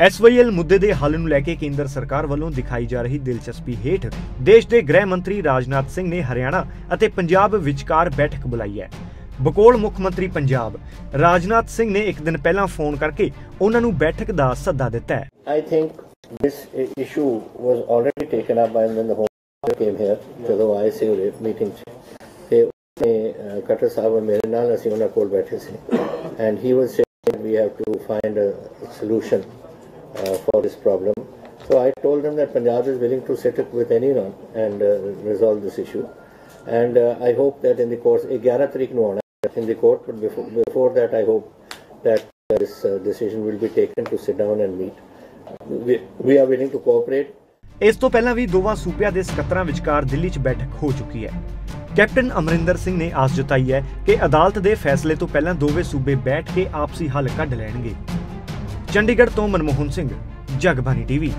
SYL ਮੁੱਦੇ ਦੇ ਹੱਲ ਨੂੰ ਲੈ ਕੇ ਕੇਂਦਰ ਸਰਕਾਰ ਵੱਲੋਂ ਦਿਖਾਈ ਜਾ ਰਹੀ ਦਿਲਚਸਪੀ ਹੇਠ ਦੇਸ਼ ਦੇ ਗ੍ਰਹਿ ਮੰਤਰੀ ਰਾਜਨਾਥ ਸਿੰਘ ਨੇ ਹਰਿਆਣਾ ਅਤੇ ਪੰਜਾਬ ਵਿਚਕਾਰ ਬੈਠਕ ਬੁਲਾਈ ਹੈ। ਬਕੋਲ ਮੁੱਖ ਮੰਤਰੀ ਪੰਜਾਬ ਰਾਜਨਾਥ ਸਿੰਘ ਨੇ ਇੱਕ ਦਿਨ ਪਹਿਲਾਂ ਫੋਨ ਕਰਕੇ ਉਹਨਾਂ ਨੂੰ ਬੈਠਕ ਦਾ ਸੱਦਾ ਦਿੱਤਾ ਹੈ। I think this i- issue was already taken up by when the Home Minister came here ਜਦੋਂ ਆਏ ਸੀ ਉਹਦੇ ਮੀਟਿੰਗ 'ਚ ਤੇ ਉਹਨੇ ਕਟਰ ਸਾਹਿਬ ਔਰ ਮੇਰੇ ਨਾਲ ਅਸੀਂ ਉਹਨਾਂ ਕੋਲ ਬੈਠੇ ਸੀ and he was saying we have to find a solution for this problem so i told them that punjab is willing to sit with anyone and uh, resolve this issue and uh, i hope that in the course 11 ਤਰੀਕ ਨੂੰ ਆਉਣਾ ਹੈ in the court but before, before that i hope that this uh, decision will be taken to sit down and meet we, we are willing to cooperate. ਇਸ ਤੋਂ ਪਹਿਲਾਂ ਵੀ ਦੋਵਾਂ ਸੂਬਿਆਂ ਦੇ ਸਕੱਤਰਾਂ ਵਿਚਕਾਰ ਦਿੱਲੀ 'ਚ ਬੈਠਕ ਹੋ ਚੁੱਕੀ ਹੈ ਕੈਪਟਨ ਅਮਰਿੰਦਰ ਸਿੰਘ ਨੇ ਆਸ ਜਤਾਈ ਹੈ ਕਿ ਅਦਾਲਤ ਦੇ ਫੈਸਲੇ ਤੋਂ ਪਹਿਲਾਂ ਦੋਵੇਂ ਸੂਬੇ ਬੈਠ ਕੇ ਆਪਸੀ ਹੱਲ ਕੱਢ ਲੈਣਗੇ ਚੰਡੀਗੜ੍ਹ ਤੋਂ ਮਨਮੋਹਨ ਸਿੰਘ ਜਗਬਾਨੀ ਟੀਵੀ।